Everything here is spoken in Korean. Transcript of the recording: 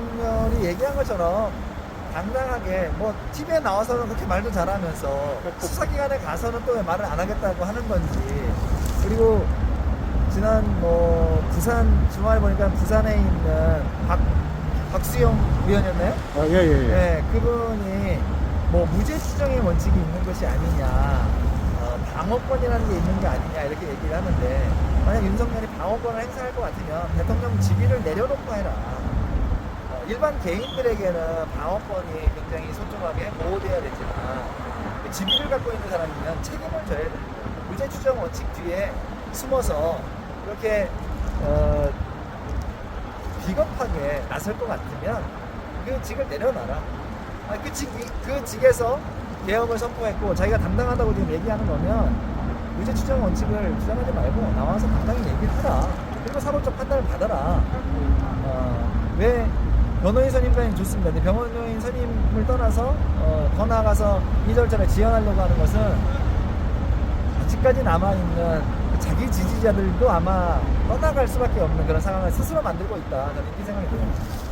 윤석열이 얘기한 것처럼 당당하게 뭐 TV에 나와서는 그렇게 말도 잘하면서 수사기관에 가서는 또 왜 말을 안 하겠다고 하는 건지 그리고 지난 뭐 부산 주말 보니까 부산에 있는 박 박수영 위원이었나요? 아, 예, 예, 예. 네, 그분이 뭐 무죄 추정의 원칙이 있는 것이 아니냐, 어, 방어권이라는 게 있는 게 아니냐 이렇게 얘기를 하는데 만약 윤석열이 방어권을 행사할 것 같으면 대통령 직위를 내려놓고 해라. 어, 일반 개인들에게는 방어권이 굉장히 소중하게 보호돼야 되지만 그 직위를 갖고 있는 사람이면 책임을 져야 됩니다. 무죄 추정 원칙 뒤에 숨어서 그렇게 어, 비겁하게 나설 것 같으면 그 직을 내려놔라. 아, 그 직, 그 직에서 개혁을 선포했고 자기가 당당하다고 지금 얘기하는 거면 무죄 추정 원칙을 주장하지 말고 나와서 당당히 얘기를 해라. 그리고 사법적 판단을 받아라. 어, 왜 변호인 선임까지 좋습니다. 근데 변호인 선임을 떠나서 어, 더 나아가서 이 절차를 지연하려고 하는 것은 아직까지 남아있는 그 자기 지지자들도 아마 떠나갈 수밖에 없는 그런 상황을 스스로 만들고 있다. 저는 이렇게 생각이 들어요.